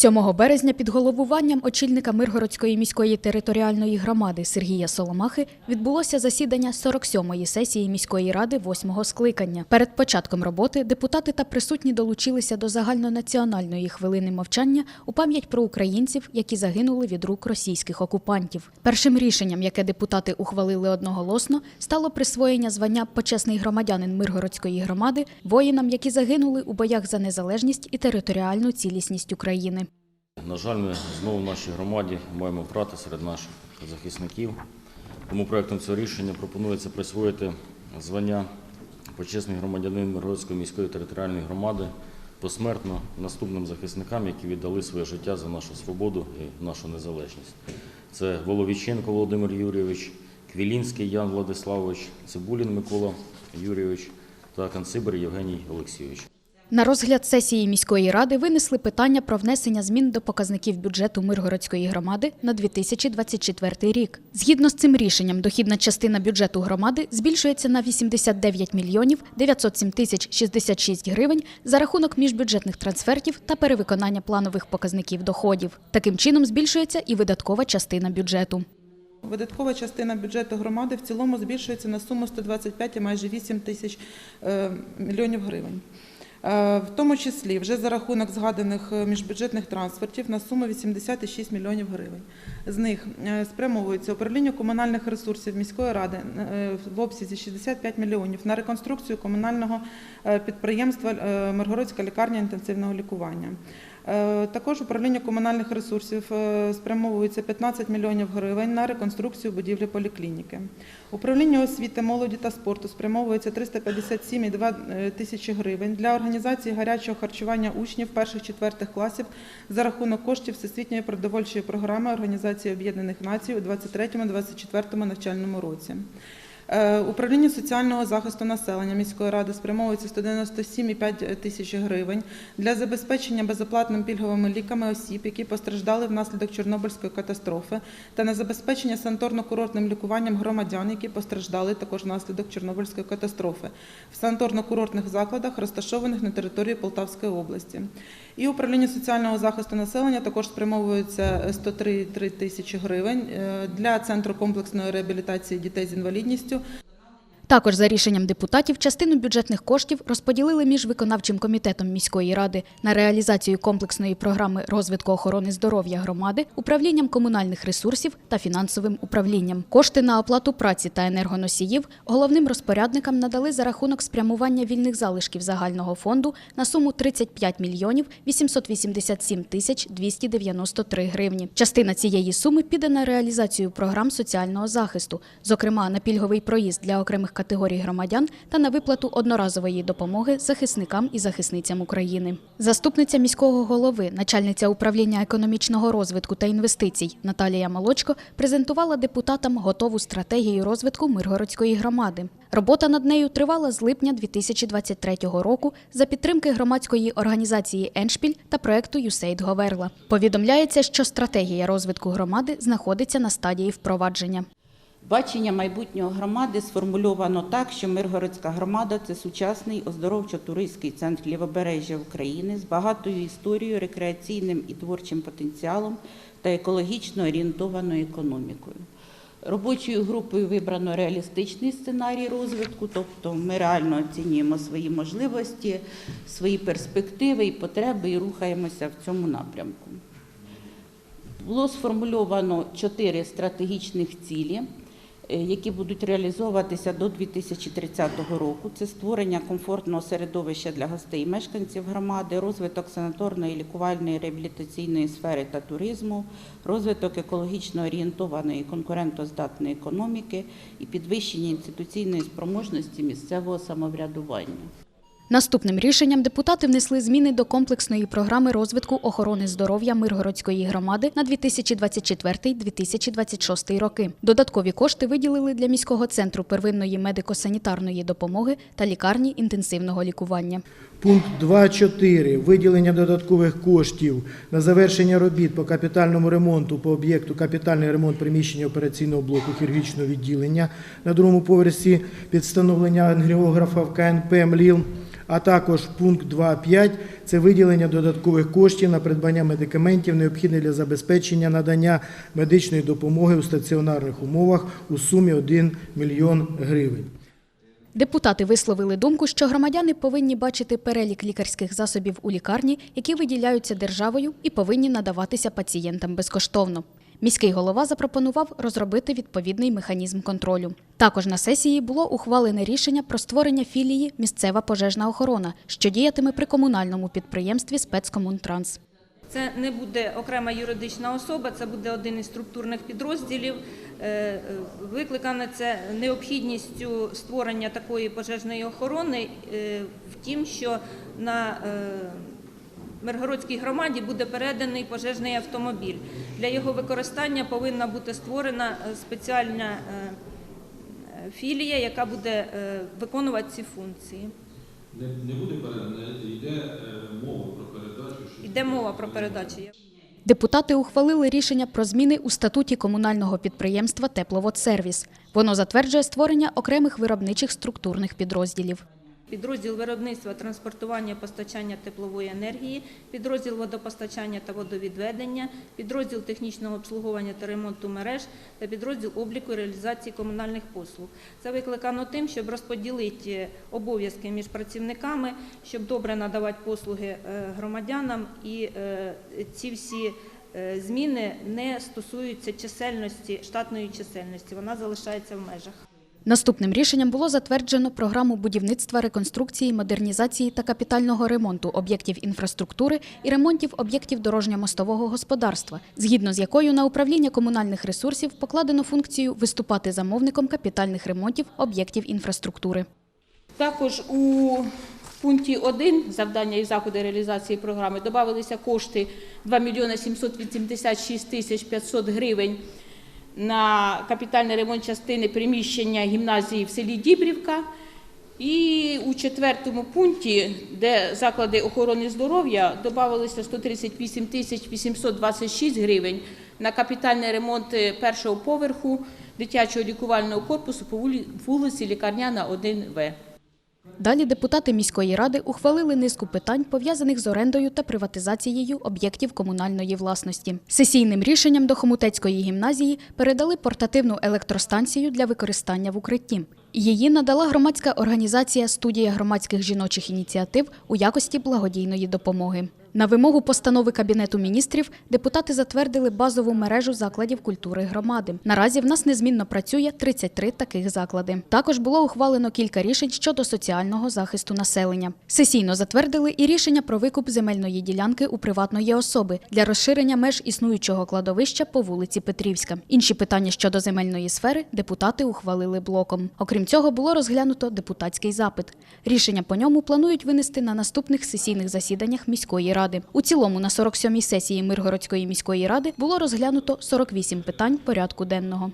7 березня під головуванням очільника Миргородської міської територіальної громади Сергія Соломахи відбулося засідання 47-ї сесії міської ради 8-го скликання. Перед початком роботи депутати та присутні долучилися до загальнонаціональної хвилини мовчання у пам'ять про українців, які загинули від рук російських окупантів. Першим рішенням, яке депутати ухвалили одноголосно, стало присвоєння звання почесний громадянин Миргородської громади воїнам, які загинули у боях за незалежність і територіальну цілісність України. На жаль, ми знову в нашій громаді маємо втрати серед наших захисників. Тому проектом цього рішення пропонується присвоїти звання почесний громадянин Миргородської міської територіальної громади посмертно наступним захисникам, які віддали своє життя за нашу свободу і нашу незалежність. Це Воловіченко Володимир Юрійович, Квілінський Ян Владиславович, Цибулін Микола Юрійович та Канцибер Євгеній Олексійович. На розгляд сесії міської ради винесли питання про внесення змін до показників бюджету Миргородської громади на 2024 рік. Згідно з цим рішенням, дохідна частина бюджету громади збільшується на 89 мільйонів 907 тисяч 66 гривень за рахунок міжбюджетних трансфертів та перевиконання планових показників доходів. Таким чином збільшується і видаткова частина бюджету. Видаткова частина бюджету громади в цілому збільшується на суму 125 і майже 8 тисяч е, мільйонів гривень. Е, В тому числі вже за рахунок згаданих е, міжбюджетних трансфертів на суму 86 мільйонів гривень. З них е, спрямовується управління комунальних ресурсів міської ради в обсязі 65 мільйонів на реконструкцію комунального підприємства Миргородська лікарня інтенсивного лікування. Е, Також управління комунальних ресурсів е, спрямовується 15 мільйонів гривень на реконструкцію будівлі поліклініки. Управління освіти, молоді та спорту спрямовується 357,2 е, тисячі гривень для організації гарячого харчування учнів перших-четвертих класів за рахунок коштів Всесвітньої продовольчої програми Організації Об'єднаних Націй у 23-24 навчальному році. Е, Управління соціального захисту населення міської ради спрямовується 197,5 тисяч гривень для забезпечення безоплатними пільговими ліками осіб, які постраждали внаслідок Чорнобильської катастрофи, та на забезпечення санаторно-курортним лікуванням громадян, які постраждали також внаслідок Чорнобильської катастрофи в санаторно-курортних закладах, розташованих на території Полтавської області. І управління соціального захисту населення також спрямовується 103 тисячі гривень е, для центру комплексної реабілітації дітей з інвалідністю Також за рішенням депутатів частину бюджетних коштів розподілили між виконавчим комітетом міської ради на реалізацію комплексної програми розвитку охорони здоров'я громади, управлінням комунальних ресурсів та фінансовим управлінням. Кошти на оплату праці та енергоносіїв головним розпорядникам надали за рахунок спрямування вільних залишків загального фонду на суму 35 мільйонів 887 тисяч 293 гривні. Частина цієї суми піде на реалізацію програм соціального захисту, зокрема на пільговий проїзд для окремих категорій громадян та на виплату одноразової допомоги захисникам і захисницям України. Заступниця міського голови, начальниця управління економічного розвитку та інвестицій Наталія Молочко презентувала депутатам готову стратегію розвитку Миргородської громади. Робота над нею тривала з липня 2023 року за підтримки громадської організації Еншпіль та проекту «Юсейд Говерла. Повідомляється, що стратегія розвитку громади знаходиться на стадії впровадження. Бачення майбутнього громади сформульовано так, що Миргородська громада це сучасний оздоровчо-туристський центр лівобережжя України з багатою історією, рекреаційним і творчим потенціалом та екологічно орієнтованою економікою. Робочою групою вибрано реалістичний сценарій розвитку, тобто ми реально оцінюємо свої можливості, свої перспективи і потреби і рухаємося в цьому напрямку. Було сформульовано чотири стратегічних цілі, які будуть реалізовуватися до 2030 року. Це створення комфортного середовища для гостей і мешканців громади, розвиток санаторної, лікувальної, реабілітаційної сфери та туризму, розвиток екологічно орієнтованої конкурентоздатної економіки і підвищення інституційної спроможності місцевого самоврядування. Наступним рішенням депутати внесли зміни до комплексної програми розвитку охорони здоров'я Миргородської громади на 2024-2026 роки. Додаткові кошти виділили для міського центру первинної медико-санітарної допомоги та лікарні інтенсивного лікування. Пункт 2.4. Виділення додаткових коштів на завершення робіт по капітальному ремонту по об'єкту капітальний ремонт приміщення операційного блоку хірургічного відділення на другому поверсі під встановлення ангіографа в КНП МЛІЛ. А також пункт 2.5 – це виділення додаткових коштів на придбання медикаментів, необхідних для забезпечення надання медичної допомоги у стаціонарних умовах у сумі 1 мільйон гривень. Депутати висловили думку, що громадяни повинні бачити перелік лікарських засобів у лікарні, які виділяються державою і повинні надаватися пацієнтам безкоштовно. Міський голова запропонував розробити відповідний механізм контролю. Також на сесії було ухвалене рішення про створення філії Місцева пожежна охорона, що діятиме при комунальному підприємстві Спецкомунтранс. Це не буде окрема юридична особа, це буде один із структурних підрозділів. Е, е, Викликане це необхідністю створення такої пожежної охорони е, в тім, що на Миргородській громаді буде переданий пожежний автомобіль. Для його використання повинна бути створена е, спеціальна е, філія, яка буде е, виконувати ці функції. Не, не буде передано, йде мова про передачу. що- Йде мова про передачу. Депутати ухвалили рішення про зміни у статуті комунального підприємства Тепловодсервіс. Воно затверджує створення окремих виробничих структурних підрозділів. Підрозділ виробництва, транспортування, постачання теплової енергії, підрозділ водопостачання та водовідведення, підрозділ технічного обслуговування та ремонту мереж та підрозділ обліку і реалізації комунальних послуг. Це викликано тим, щоб розподілити обов'язки між працівниками, щоб добре надавати послуги е, громадянам, і е, ці всі е, зміни не стосуються чисельності, штатної чисельності. Вона залишається в межах. Наступним рішенням було затверджено програму будівництва, реконструкції, модернізації та капітального ремонту об'єктів інфраструктури і ремонтів об'єктів дорожньо-мостового господарства, згідно з якою на управління комунальних ресурсів покладено функцію виступати замовником капітальних ремонтів об'єктів інфраструктури. Також у пункті 1 завдання і заходи реалізації програми додавалися кошти 2 мільйони 786 тисяч 500 гривень на капітальний ремонт частини приміщення гімназії в селі Дібрівка. І у четвертому пункті, де заклади охорони здоров'я, додавалося 138 тисяч 826 гривень на капітальний ремонт першого поверху дитячого лікувального корпусу по вулиці Лікарняна 1В. Далі депутати міської ради ухвалили низку питань, пов'язаних з орендою та приватизацією об'єктів комунальної власності. Сесійним рішенням до Хомутецької гімназії передали портативну електростанцію для використання в укритті. Її надала громадська організація Студія громадських жіночих ініціатив у якості благодійної допомоги. На вимогу постанови Кабінету міністрів депутати затвердили базову мережу закладів культури громади. Наразі в нас незмінно працює 33 таких заклади. Також було ухвалено кілька рішень щодо соціального захисту населення. Сесійно затвердили і рішення про викуп земельної ділянки у приватної особи для розширення меж існуючого кладовища по вулиці Петрівська. Інші питання щодо земельної сфери депутати ухвалили блоком. Окрім цього, було розглянуто депутатський запит. Рішення по ньому планують винести на наступних сесійних засіданнях міської ради. У цілому на 47-й сесії Миргородської міської ради було розглянуто 48 питань порядку денного.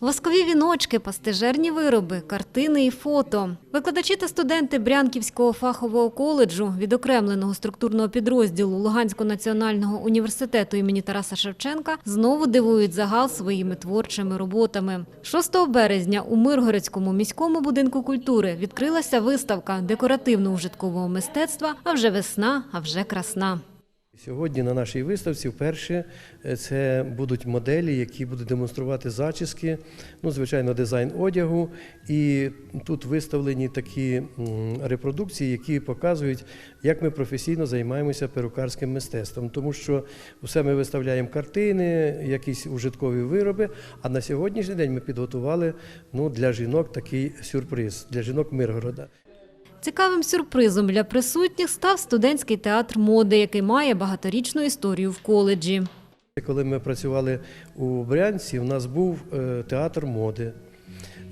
Ласкові віночки, пастижерні вироби, картини і фото. Викладачі та студенти Брянківського фахового коледжу, відокремленого структурного підрозділу Луганського національного університету імені Тараса Шевченка, знову дивують загал своїми творчими роботами. 6 березня у Миргородському міському будинку культури відкрилася виставка декоративно-ужиткового мистецтва «А вже весна, а вже красна». Сьогодні на нашій виставці вперше е, це будуть моделі, які будуть демонструвати зачіски, ну, звичайно, дизайн одягу. І тут виставлені такі репродукції, які показують, як ми професійно займаємося перукарським мистецтвом. Тому що все ми виставляємо картини, якісь ужиткові вироби. А на сьогоднішній день ми підготували ну, для жінок такий сюрприз, для жінок Миргорода. Цікавим сюрпризом для присутніх став студентський театр моди, який має багаторічну історію в коледжі. Коли ми працювали у Брянці, у нас був е, театр моди.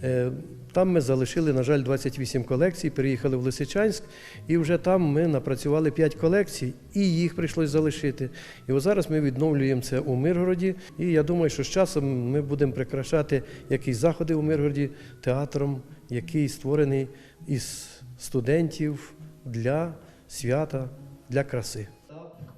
Е, Там ми залишили, на жаль, 28 колекцій, переїхали в Лисичанськ, і вже там ми напрацювали 5 колекцій, і їх прийшлось залишити. І ось зараз ми відновлюємо це у Миргороді. І я думаю, що з часом ми будемо прикрашати якісь заходи у Миргороді театром, який створений із студентів для свята, для краси.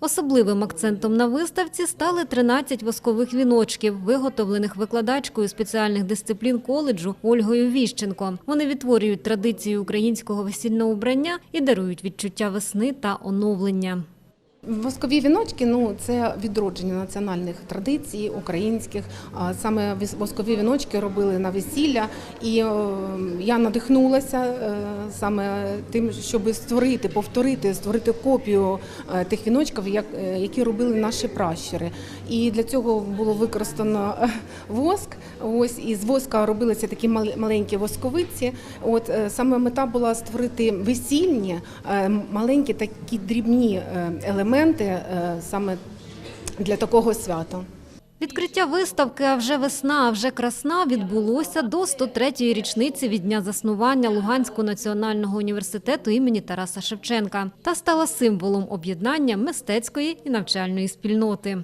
Особливим акцентом на виставці стали 13 воскових віночків, виготовлених викладачкою спеціальних дисциплін коледжу Ольгою Віщенко. Вони відтворюють традицію українського весільного убрання і дарують відчуття весни та оновлення. Воскові віночки ну це відродження національних традицій українських. Саме воскові віночки робили на весілля, і я надихнулася е, саме тим, щоб створити, повторити, створити копію е, тих віночків, е, які робили наші пращури. І для цього було використано воск. Ось із воска робилися такі маленькі восковиці. От саме мета була створити весільні маленькі такі дрібні е, елементи е, саме для такого свята. Відкриття виставки А вже весна, а вже красна відбулося до 103-ї річниці від дня заснування Луганського національного університету імені Тараса Шевченка та стала символом об'єднання мистецької і навчальної спільноти.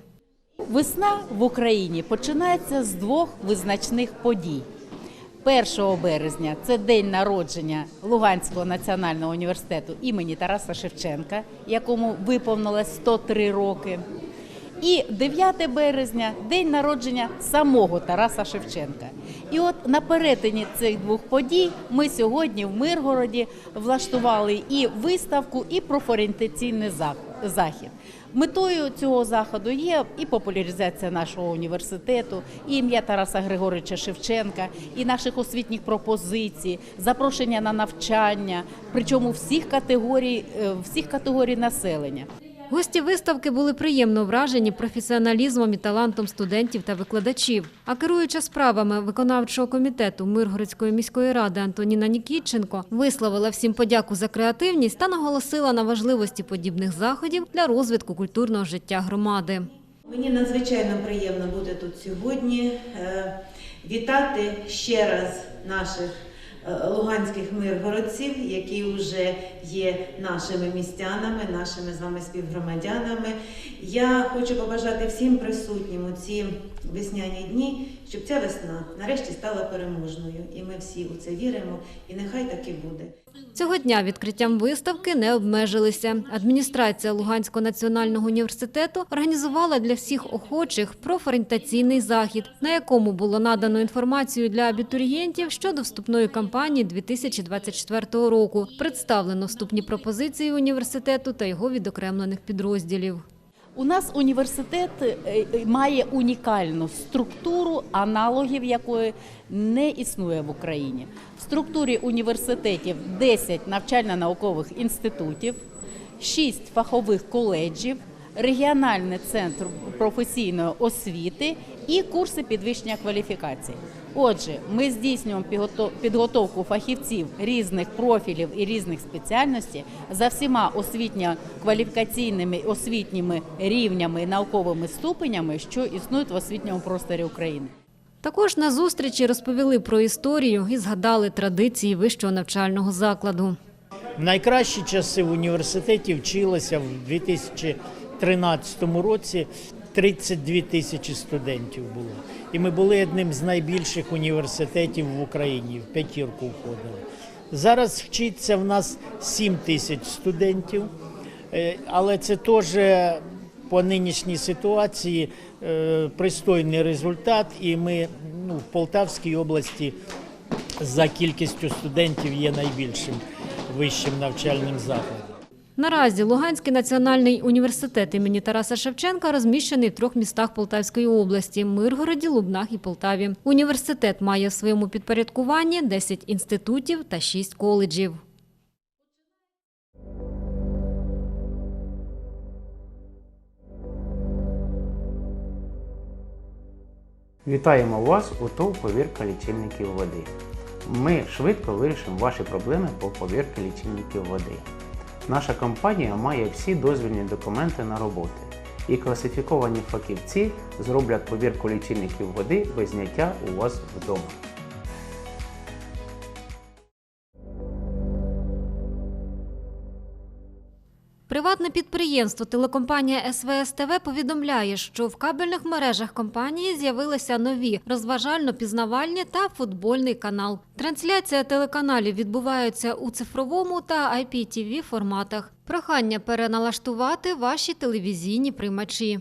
Весна в Україні починається з двох визначних подій. 1 березня це день народження Луганського національного університету імені Тараса Шевченка, якому виповнилось 103 роки. І 9 березня день народження самого Тараса Шевченка. І от на перетині цих двох подій ми сьогодні в Миргороді влаштували і виставку, і профорієнтаційний захід. Метою цього заходу є і популяризація нашого університету, і ім'я Тараса Григоровича Шевченка, і наших освітніх пропозицій, запрошення на навчання, причому всіх категорій, е, всіх категорій населення. Гості виставки були приємно вражені професіоналізмом і талантом студентів та викладачів. А керуюча справами виконавчого комітету Миргородської міської ради Антоніна Нікітченко висловила всім подяку за креативність та наголосила на важливості подібних заходів для розвитку культурного життя громади. Мені надзвичайно приємно бути тут сьогодні, е, вітати ще раз наших луганських миргородців, які вже є нашими містянами, нашими з вами співгромадянами. Я хочу побажати всім присутнім у ці весняні дні, щоб ця весна нарешті стала переможною. І ми всі у це віримо, і нехай так і буде. Цього дня відкриттям виставки не обмежилися. Адміністрація Луганського національного університету організувала для всіх охочих профорієнтаційний захід, на якому було надано інформацію для абітурієнтів щодо вступної кампанії 2024 року. Представлено вступні пропозиції університету та його відокремлених підрозділів. У нас університет е, е, має унікальну структуру, аналогів якої не існує в Україні. В структурі університетів 10 навчально-наукових інститутів, 6 фахових коледжів, регіональний центр професійної освіти і курси підвищення кваліфікації. Отже, ми здійснюємо підготовку фахівців різних профілів і різних спеціальностей за всіма освітньо-кваліфікаційними освітніми рівнями і науковими ступенями, що існують в освітньому просторі України. Також на зустрічі розповіли про історію і згадали традиції вищого навчального закладу. В найкращі часи в університеті вчилося в 2013 році 32 тисячі студентів було. І ми були одним з найбільших університетів в Україні, в п'ятірку входили. Зараз вчиться в нас 7 тисяч студентів, Е, але це теж по нинішній ситуації е, пристойний результат, і ми ну, в Полтавській області за кількістю студентів є найбільшим вищим навчальним закладом. Наразі Луганський національний університет імені Тараса Шевченка розміщений в трьох містах Полтавської області – Миргороді, Лубнах і Полтаві. Університет має в своєму підпорядкуванні 10 інститутів та 6 коледжів. Вітаємо вас у ТОВ повірка лічильників води. Ми швидко вирішимо ваші проблеми по повірці лічильників води. Наша компанія має всі дозвільні документи на роботи, і класифіковані фахівці зроблять повірку лічильників води без зняття у вас вдома. Приватне підприємство телекомпанія СВС ТВ повідомляє, що в кабельних мережах компанії з'явилися нові розважально-пізнавальні та футбольний канал. Трансляція телеканалів відбувається у цифровому та IPTV форматах. Прохання переналаштувати ваші телевізійні приймачі.